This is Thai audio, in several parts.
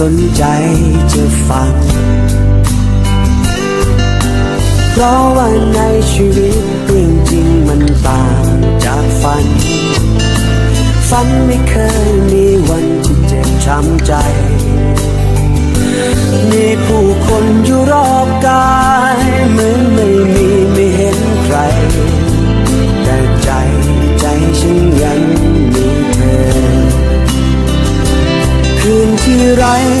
สนใจจะฟัง เพราะว่าในชีวิตเรื่องจริงมันต่างจากฝัน ฝันไม่เคยมีวันที่เจ็บช้ำใจ มีผู้คนอยู่รอบกาย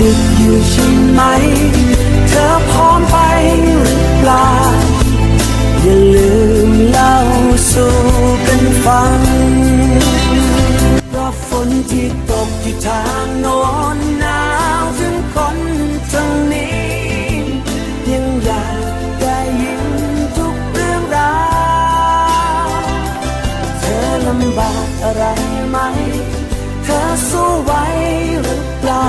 ดึกอยู่ใช่ไหม เธอพร้อมไปหรือเปล่า อย่าลืมเล่าสู่กันฟังเพราะฝนที่ตกที่ทางโน้นหนาวถึงคนทางนี้ ยังอยากได้ยินทุกเรื่องราวเธอลำบากอะไรไหม เธอสู้ไหวหรือเปล่า